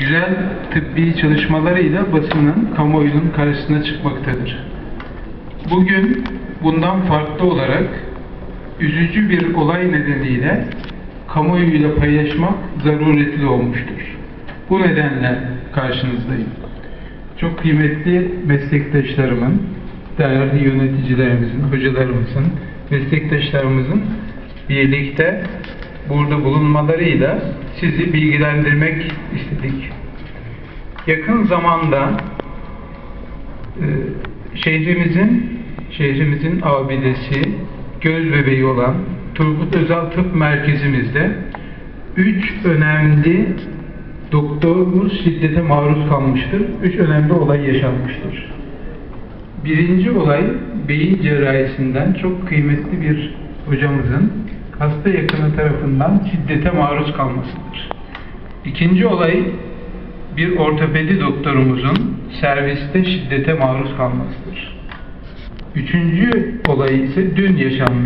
güzel tıbbi çalışmalarıyla basının, kamuoyunun karşısına çıkmaktadır. Bugün bundan farklı olarak üzücü bir olay nedeniyle kamuoyuyla paylaşmak zaruretli olmuştur. Bu nedenle karşınızdayım. Çok kıymetli meslektaşlarımın, değerli yöneticilerimizin, hocalarımızın, meslektaşlarımızın birlikte burada bulunmalarıyla sizi bilgilendirmek istedik. Yakın zamanda e, şehrimizin şehrimizin abidesi, göz bebeği olan Turgut Özal Tıp Merkezimizde üç önemli doktorumuz şiddete maruz kalmıştır. Üç önemli olay yaşanmıştır. Birinci olay beyin cerrahisinden çok kıymetli bir hocamızın hasta yakını tarafından şiddete maruz kalmasıdır. İkinci olay bir ortopedi doktorumuzun serviste şiddete maruz kalmasıdır. Üçüncü olay ise dün yaşanmış.